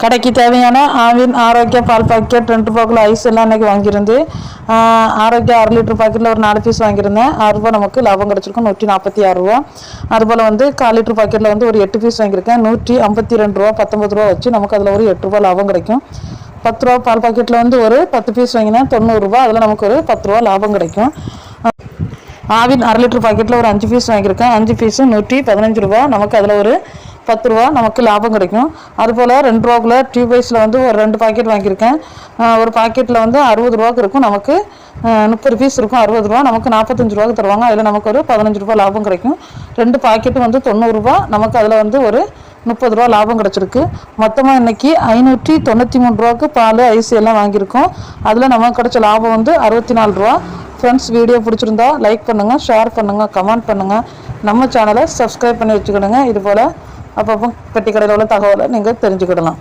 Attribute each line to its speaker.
Speaker 1: கடைக்கு தேவையான ஆவின் ஆரோக்கிய பால் பாக்கெட் ரெண்டு பாக்கில் ஐஸ் எல்லாம் அன்னைக்கு வாங்கியிருந்து ஆரோக்கியா அரை லிட்டர் பாக்கெட்டில் ஒரு நாலு பீஸ் வாங்கியிருந்தேன். ஆறுரூவா நமக்கு லாபம் கிடச்சிருக்கும். நூற்றி நாற்பத்தி ஆறுரூவா அதுபோல் வந்து கால் லிட்டர் பாக்கெட்டில் வந்து ஒரு எட்டு பீஸ் வாங்கியிருக்கேன். நூற்றி ஐம்பத்தி ரெண்டு ரூபா பத்தொம்பது ரூபா வச்சு நமக்கு அதில் ஒரு எட்டு ரூபா லாபம் கிடைக்கும். பத்து ரூபா பால் பாக்கெட்டில் வந்து ஒரு பத்து பீஸ் வாங்கினேன். தொண்ணூறுரூவா அதில் நமக்கு ஒரு பத்து ரூபா லாபம் கிடைக்கும். ஆவின் அரை லிட்டர் பாக்கெட்டில் ஒரு அஞ்சு பீஸ் வாங்கியிருக்கேன். அஞ்சு பீஸு நூற்றி பதினஞ்சு ரூபா. நமக்கு அதில் ஒரு பத்து ரூபா நமக்கு லாபம் கிடைக்கும். அதுபோல் ரெண்டு ரூபாக்குள்ள டியூப் வைஸில் வந்து ஒரு ரெண்டு பாக்கெட் வாங்கியிருக்கேன். ஒரு பாக்கெட்டில் வந்து அறுபது ரூபாக்கு இருக்கும் நமக்கு. முப்பது பீஸ் இருக்கும் அறுபது ரூபா. நமக்கு நாற்பத்தஞ்சு ரூபாக்கு தருவாங்க. அதில் நமக்கு ஒரு பதினஞ்சு ரூபா லாபம் கிடைக்கும். ரெண்டு பாக்கெட்டு வந்து தொண்ணூறுரூபா நமக்கு அதில் வந்து ஒரு முப்பது ரூபா லாபம் கிடச்சிருக்கு. மொத்தமாக இன்னைக்கு ஐநூற்றி தொண்ணூற்றி மூணு ரூபாவுக்கு பால் ஐசி எல்லாம் வாங்கியிருக்கோம். அதில் நமக்கு கிடைச்ச லாபம் வந்து அறுபத்தி நாலு ரூபா ஃப்ரெண்ட்ஸ் வீடியோ பிடிச்சிருந்தா லைக் பண்ணுங்கள் ஷேர் பண்ணுங்கள் கமெண்ட் பண்ணுங்கள் நம்ம சேனலை சப்ஸ்கிரைப் பண்ணி வச்சுக்கிடுங்க இது போல் அப்பப்போ பெட்டி கடையில் உள்ள தகவலை நீங்கள் தெரிஞ்சுக்கிடலாம்.